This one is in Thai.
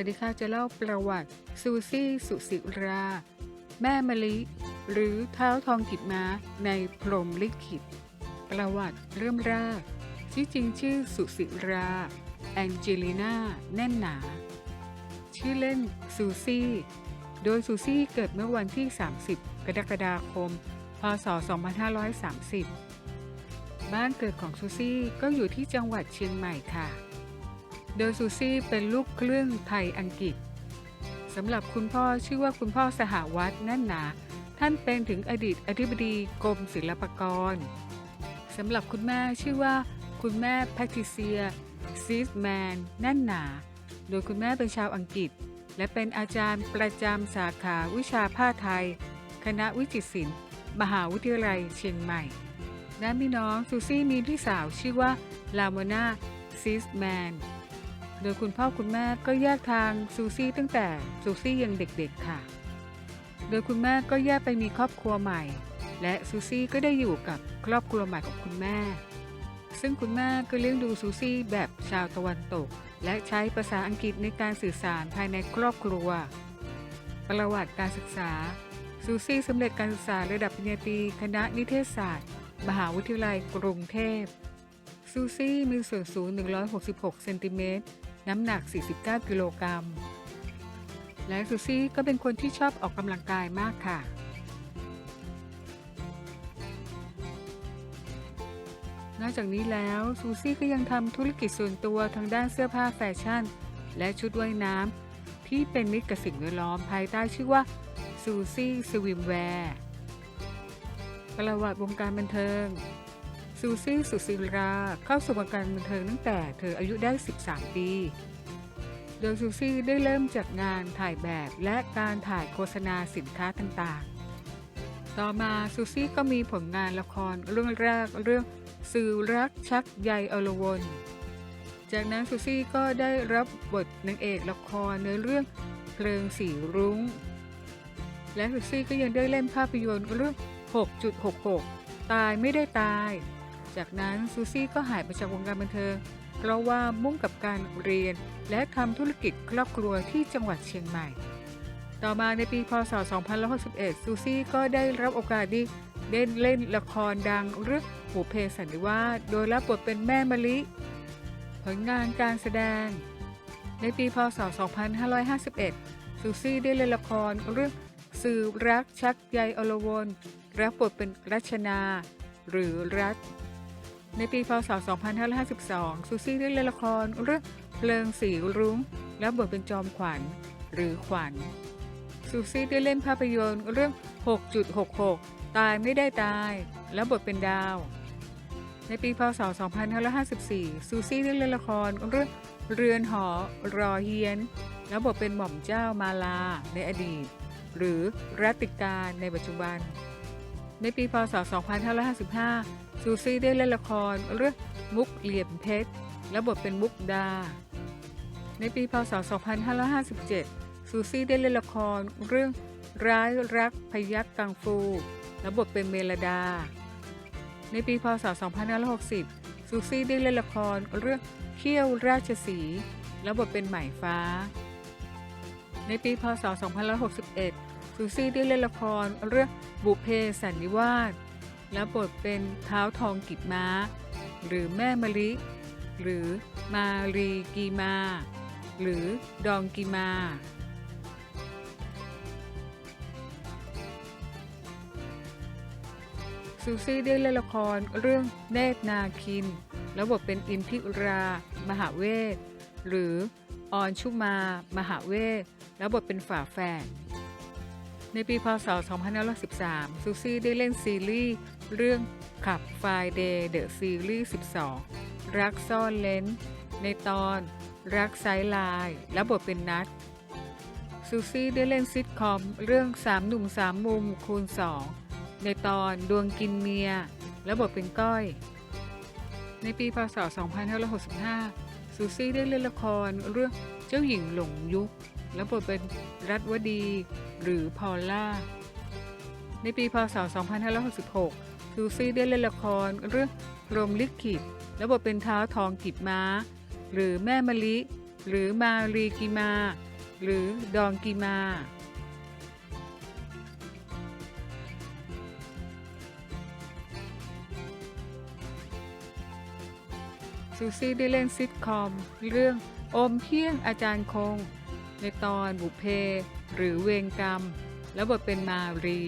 วัสดีค่ะจะเล่าประวัติซูซี่สุสิรา แม่มะลิ หรือเท้าทองกิบม้าในพรมลิขิต ประวัติเริ่มแรกชื่อจริงชื่อสุสิรา แองเจลิน่า แน่นหนา ชื่อเล่นซูซี่ โดยซูซี่เกิดเมื่อวันที่ 30 กรกฎาคม พศ 2530 บ้านเกิดของซูซี่ก็อยู่ที่จังหวัดเชียงใหม่ค่ะ โดยซูซี่เป็นลูกครึ่งไทยอังกฤษสำหรับคุณพ่อชื่อว่าคุณพ่อสหวัตแน่นหนา ท่านเป็นถึงอดีตอธิบดีกรมศิลปากรสำหรับคุณแม่ชื่อว่า คุณแม่แพทริเซียซีสแมนแน่นหนา โดยคุณแม่เป็นชาวอังกฤษ และเป็นอาจารย์ประจำสาขาวิชาผ้าไทย คณะวิจิตรศิลป์ มหาวิทยาลัยเชียงใหม่ด้านพี่น้องซูซี่มีพี่สาวชื่อว่าลามนาซิสแมน โดยคุณพ่อคุณแม่ก็แยกทางซูซี่ตั้งแต่ซูซี่ยังเด็กๆค่ะ โดยคุณแม่ก็แยกไปมีครอบครัวใหม่ และซูซี่ก็ได้อยู่กับครอบครัวใหม่ของคุณแม่ ซึ่งคุณแม่ก็เลี้ยงดูซูซี่แบบชาวตะวันตก และใช้ภาษาอังกฤษในการสื่อสารภายในครอบครัว ประวัติการศึกษาซูซี่สำเร็จการศึกษาระดับปริญญาตรีคณะนิเทศศาสตร์ มหาวิทยาลัยกรุงเทพซูซี่มีส่วนสูง 166 เซนติเมตร น้ำหนัก 49 กิโลกรัม และซูซี่ก็เป็นคนที่ชอบออกกำลังกายมากค่ะ นอกจากนี้แล้วซูซี่ก็ยังทำธุรกิจส่วนตัวทางด้านเสื้อผ้าแฟชั่น และชุดว่ายน้ำที่เป็นมิตรกับสิ่งแวดล้อมภายใต้ชื่อว่าซูซี่สวิมแวร์ประวัติวงการบันเทิง ซูซี่สุศิราเข้าสู่วงการบันเทิงตั้งแต่เธออายุได้ 13 ปี โดยซูซี่ได้เริ่มจากงานถ่ายแบบและการถ่ายโฆษณาสินค้าต่างๆ ต่อมาซูซี่ก็มีผลงานละครเรื่องแรกเรื่องสื่อรักชักใยอลวนจากนั้นซูซี่ก็ได้รับบทนางเอกละครในเรื่องเพลิงสีรุ้ง และซูซี่ก็ยังได้เล่นภาพยนตร์เรื่อง 6.66 ตายไม่ได้ตาย จากนั้นซูซี่ก็หายไปจากวงการบันเทิง เพราะว่ามุ่งกับการเรียน และทำธุรกิจครอบครัวที่จังหวัดเชียงใหม่ ต่อมาในปีพศ 2561 ซูซี่ก็ได้รับโอกาสที่ได้เล่นละครดังเรื่องบุเพสันนิวาสโดยรับบทเป็นแม่มะลิ ผลงานการแสดง ในปีพศ 2551 ซูซี่ได้เล่นละครเรื่องสื่อรักชักใยอลวนรับบทเป็นรัชนา หรือรัฐ ในปีพศ 2552 ซูซี่ได้เล่นละครเรื่องเพลิงสีรุ้ง และบทเป็นจอมขวัญหรือขวัญ ซูซี่ได้เล่นภาพยนตร์เรื่อง 6.66 ตายไม่ได้ตาย และบทเป็นดาว ในปีพศ 2554 ซูซี่ได้เล่นละครเรื่องเรือนหอรอเฮียน และบทเป็นหม่อมเจ้ามาลาในอดีต หรือรัติการในปัจจุบัน ในปีพศ 2555 ซูซี่ได้เล่นละครเรื่องมุกเหลี่ยมเพชรและบทเป็นมุกดา ในปีพศ 2557 ซูซี่ได้เล่นละครเรื่องร้ายรักพยักกังฟู และบทเป็นเมลดา ในปีพศ 2560 ซูซี่ได้เล่นละครเรื่องเขี้ยวราชสีและบทเป็นไหมฟ้า ในปีพศ 2561 ซูซี่ได้เล่นละครเรื่องบุเพสันนิวาสและบทเป็นเท้าทองกิบม้า หรือแม่มะลิ หรือมารีกีมา หรือดองกีมาซูซี่ได้เล่นละครเรื่องเนตรนาคิน แล้วบทเป็นอินทิรา มหาเวท หรือออนชุมา มหาเวท แล้วบทเป็นฝาแฝด ในปีพศ 2513 ซูซี่ได้เล่นซีรีส์เรื่องขับไฟเดย์เดอะซีรีส์12 รักซ่อนเลนในตอนรักไซไลน์และบทเป็นนัดซูซี่ได้เล่นซิทคอมเรื่องสามหนุ่มสามมุมคูณ2ในตอนดวงกินเมีย และบทเป็นก้อย ในปีพศ 2565 ซูซี่ได้เล่นละครเรื่องเจ้าหญิงหลงยุค และบทเป็นรัตวดี หรือพอลล่า ในปีพศ 2566 ซูซี่ได้เล่นละครเรื่องรมลิขิตและบทเป็นเท้าทองกิบม้า หรือแม่มะลิ หรือมารีกีมา หรือดองกีมาซูซี่ได้เล่นซิทคอม เรื่องอมเพียงอาจารย์คง ในตอนบุเพ หรือเวรกรรม แล้วบทเป็นมารี